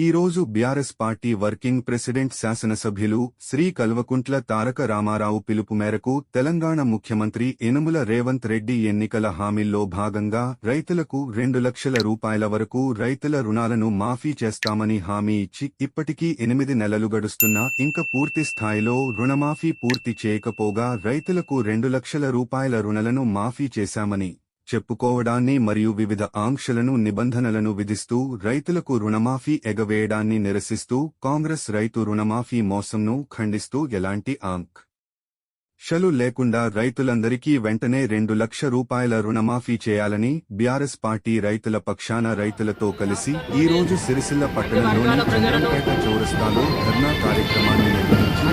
ఈ రోజు BRS party working president శాసనసభ్యులు శ్రీ కల్వకుంట్ల తారక రామారావు పిలుపు మేరకు తెలంగాణ ముఖ్యమంత్రి యనుమల రేవంత్ రెడ్డి ఎన్నికల హామీల్లో భాగంగా రైతులకు రెండు లక్షల రూపాయల వరకు రైతుల రుణాలను మాఫీ చేస్తామని హామీ ఇచ్చి ఇప్పటికీ ఎనిమిది నెలలు గడుస్తున్నా ఇంకా పూర్తి స్థాయిలో రుణమాఫీ పూర్తి చేయకపోగా రైతులకు రెండు లక్షల రూపాయల రుణాలను మాఫీ చేశామని చెప్పుకోవడాన్ని మరియు వివిధ ఆంక్షలను నిబంధనలను విధిస్తూ రైతులకు రుణమాఫీ ఎగవేయడాన్ని నిరసిస్తూ కాంగ్రెస్ రైతు రుణమాఫీ మోసంను ఖండిస్తూ ఎలాంటి ఆంక్ షలు లేకుండా రైతులందరికీ వెంటనే రెండు లక్ష రూపాయల రుణమాఫీ చేయాలని బీఆర్ఎస్ పార్టీ రైతుల పక్షాన రైతులతో కలిసి ఈ రోజు సిరిసిల్ల పట్టణంలోని చంద్రంపేట చౌరస్తాలో ధర్నా కార్యక్రమాన్ని నిర్వహించి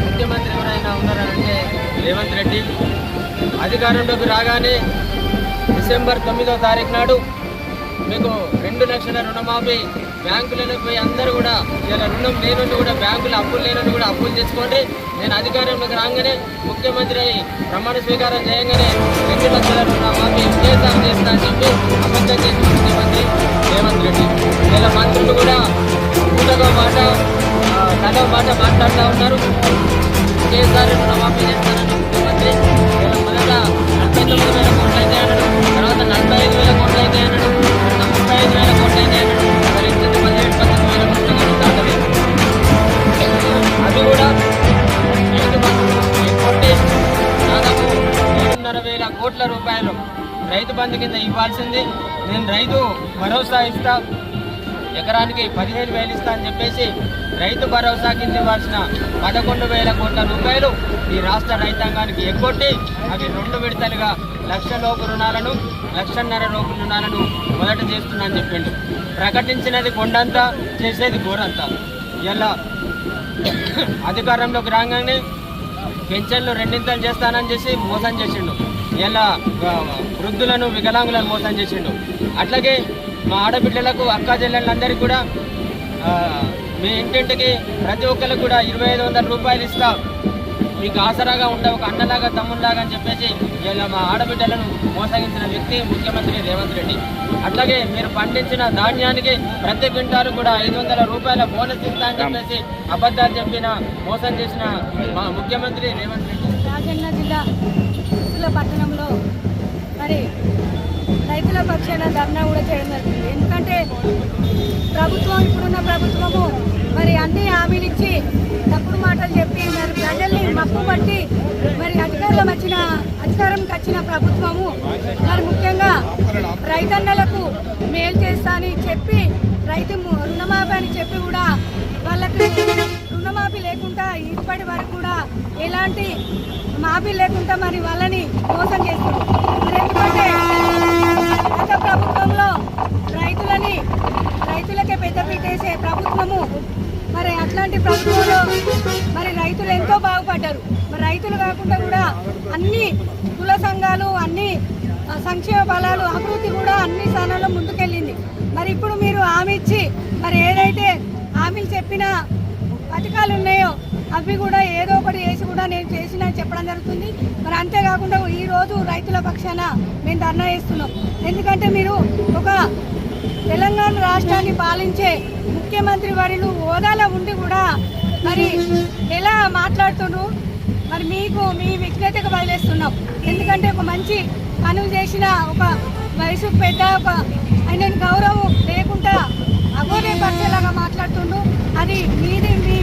ముఖ్యమంత్రి ఎవరైనా ఉన్నారంటే రేవంత్ రెడ్డి. అధికారంలోకి రాగానే డిసెంబర్ తొమ్మిదో తారీఖు నాడు మీకు రెండు లక్షల రుణమాఫీ బ్యాంకులను పోయి అందరూ కూడా ఇలా రుణం లేనుండి కూడా బ్యాంకులు అప్పులు లేనుండి కూడా అప్పులు తెచ్చుకోండి. నేను అధికారంలోకి రాగానే ముఖ్యమంత్రి అయి ప్రమాణ స్వీకారం చేయగానే రెండు లక్షల రుణమాఫీ చేస్తాను చేస్తా అని చెప్పి అబద్ధం చేసిన ముఖ్యమంత్రి రేవంత్ రెడ్డి. ఇలా మంత్రులు కూడా పూటగా మాట కథ మాట మాట్లాడుతూ ఉన్నారు. ఒకేసారి రుణమాఫీ చేస్తారు రైతు కింద ఇవ్వాల్సింది. నేను రైతు భరోసా ఇస్తా. ఎకరానికి పదిహేను వేలు ఇస్తా అని చెప్పేసి రైతు భరోసా కింద ఇవ్వాల్సిన పదకొండు వేల కోట్ల రూపాయలు ఈ రాష్ట్ర రైతాంగానికి ఎగ్గొట్టి అవి రెండు విడతలుగా లక్ష లోపు రుణాలను లక్షన్నర లోపు రుణాలను మొదట చేస్తున్నా అని చెప్పిండు. ప్రకటించినది కొండంతా చేసేది గోరంతా ఇలా అధికారంలోకి రాగానే పెన్షన్లు రెండింతలు చేస్తానని చేసి మోసం చేసిండు. ఇలా వృద్ధులను వికలాంగులను మోసం చేసిండు. అట్లాగే మా ఆడబిడ్డలకు అక్క చెల్లెళ్ళందరికీ కూడా మీ ఇంటింటికి ప్రతి ఒక్కరికి కూడా ఇరవై ఐదు వందల రూపాయలు ఇస్తా. మీకు ఆసరాగా ఉంటా ఒక అన్నలాగా తమ్ముళ్ళలాగా అని చెప్పేసి ఇలా మా ఆడబిడ్డలను మోసగించిన వ్యక్తి ముఖ్యమంత్రి రేవంత్ రెడ్డి. అట్లాగే మీరు పండించిన ధాన్యానికి ప్రతి క్వింటాలు కూడా ఐదు వందల రూపాయల బోనస్ ఇస్తా అని చెప్పేసి అబద్ధాలు చెప్పిన మోసం చేసిన మా ముఖ్యమంత్రి రేవంత్ రెడ్డి. రాజన్న జిల్లా పట్టణంలో మరి రైతుల పక్షాన ధర్నా కూడా చేయడం జరుగుతుంది ఎందుకంటే ప్రభుత్వం ఇప్పుడున్న ప్రభుత్వము మరి అన్ని హామీలు ఇచ్చి తప్పుడు మాటలు చెప్పి మరి ప్రజల్ని మప్పు పట్టి మరి అధికారులు వచ్చిన అధికారంకి వచ్చిన ప్రభుత్వము మరి ముఖ్యంగా రైతన్నలకు మేలు చేస్తా అని చెప్పి రైతు రుణమాఫీ అని చెప్పి కూడా వాళ్ళకి రుణమాఫీ లేకుండా ఇప్పటి వరకు కూడా ఎలాంటి మాఫీ లేకుండా మరి వాళ్ళని మోసం చేస్తుంది ఎందుకంటే గత ప్రభుత్వంలో రైతులని రైతులకే పెద్దపీట వేసే ప్రభుత్వము మరి అట్లాంటి ప్రభుత్వంలో మరి రైతులు ఎంతో బాగుపడ్డారు. మరి రైతులు కాకుండా కూడా అన్ని కుల సంఘాలు అన్ని సంక్షేమ బలాలు అభివృద్ధి కూడా అన్ని స్థానాల్లో ముందుకెళ్ళింది. మరి ఇప్పుడు మీరు హామీ ఇచ్చి మరి అవి కూడా ఏదో ఒకటి వేసి కూడా నేను చేసిన చెప్పడం జరుగుతుంది. మరి అంతేకాకుండా ఈరోజు రైతుల పక్షాన మేము ధర్నా చేస్తున్నాం. ఎందుకంటే మీరు ఒక తెలంగాణ రాష్ట్రాన్ని పాలించే ముఖ్యమంత్రి వారిలు హోదాలో ఉండి కూడా మరి ఎలా మాట్లాడుతున్నారు మరి మీకు మీ విజ్ఞతకు వదిలేస్తున్నాం. ఎందుకంటే ఒక మంచి పనులు చేసిన ఒక వయసు పెద్ద ఒక ఆయన గౌరవం లేకుండా అగోరే పరిచేలాగా మాట్లాడుతుండు అది మీది మీ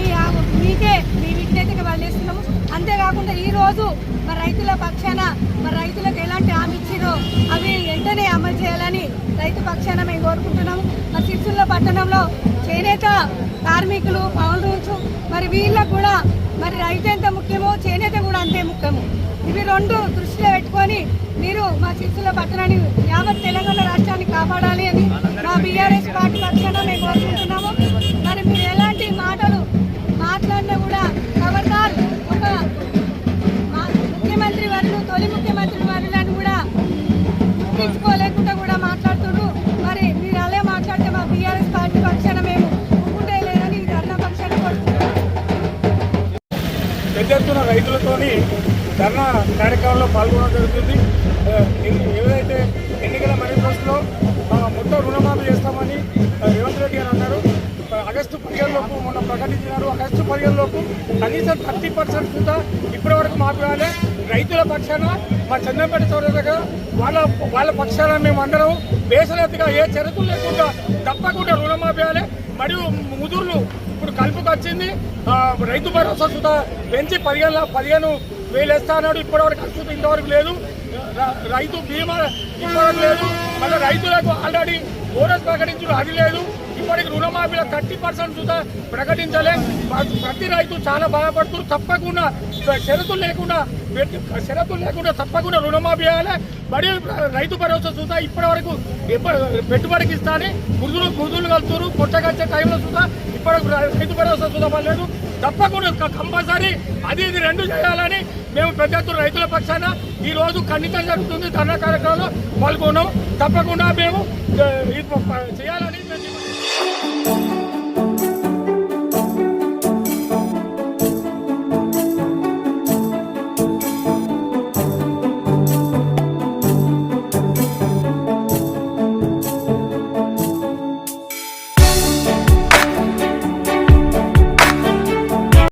మీకే మీ విజ్ఞతకి వదిలేస్తున్నాము అంతేకాకుండా ఈరోజు మా మరి రైతుల పక్షాన మరి రైతులకు ఎలాంటి హామీ ఇచ్చిరో అవి వెంటనే అమలు చేయాలని రైతు పక్షాన మేము కోరుకుంటున్నాము. మరి సిరిసిల్ల పట్టణంలో చేనేత కార్మికులు పౌరులు మరి వీళ్ళకు కూడా మరి రైతు ఎంత ముఖ్యమో చేనేత కూడా అంతే ముఖ్యము. ఇవి రెండు దృష్టిలో పెట్టుకొని మీరు మా సిరిసిల్ల పట్టణాన్ని యావత్ తెలంగాణ రాష్ట్రాన్ని కాపాడాలి అని మా బీఆర్ఎస్ పార్టీ పక్షాన మేము కోరుకుంటున్నాము. రైతులతోని ధర్నా కార్యక్రమంలో పాల్గొనడం జరుగుతుంది. ఏదైతే ఎన్నికల మేనిఫెస్టోలో మొత్తం రుణమాఫీ చేస్తామని రేవంత్ రెడ్డి గారు అన్నారు. ఆగస్టు పదిహేను లోపు మొన్న ప్రకటించినారు. ఆగస్టు పదిహేను లోపు కనీసం థర్టీ పర్సెంట్ కూడా ఇప్పటి వరకు మాట్లాడాలి రైతుల పక్షాన మా చంద్రపేట చౌర దగ్గర వాళ్ళ వాళ్ళ పక్షాన మేము అందరం బేసరత్తుగా ఏ చరిత్ర లేకుండా తప్పకుండా రుణమాఫీ మరియు ముదుర్లు ఇప్పుడు కలుపుకు వచ్చింది. రైతు భరోసా సుధా పెంచి పదిహేను పదిహేను వేలు వేస్తా అన్నాడు. ఇప్పటివరకు అసలు ఇంతవరకు లేదు. రైతు బీమా ఇప్పటివరకు లేదు. మళ్ళీ రైతులకు ఆల్రెడీ బోనస్ ప్రకటించడం అది లేదు. ఇప్పటికి రుణమాఫీలో థర్టీ పర్సెంట్ సుధా ప్రకటించలే. ప్రతి రైతు చాలా బాధపడుతున్నారు. తప్పకుండా షరతులు లేకుండా షరతులు లేకుండా తప్పకుండా రుణమాఫీ చేయాలి. మరి రైతు భరోసా సుధా ఇప్పటి వరకు పెట్టుబడికి ఇస్తానే గురుదులు గురుదులు కలుతురు కొట్టగచ్చే టైంలో సుధా ఇప్పటికి రైతు భరోసా సుధా పడలేదు తప్పకుండా కంపల్సరీ అది ఇది రెండు చేయాలని మేము పెద్ద ఎత్తున రైతుల పక్షాన ఈ రోజు ఖండితం జరుగుతుంది ధర్నా కార్యక్రమంలో పాల్గొన్నాం. తప్పకుండా మేము చేయాలని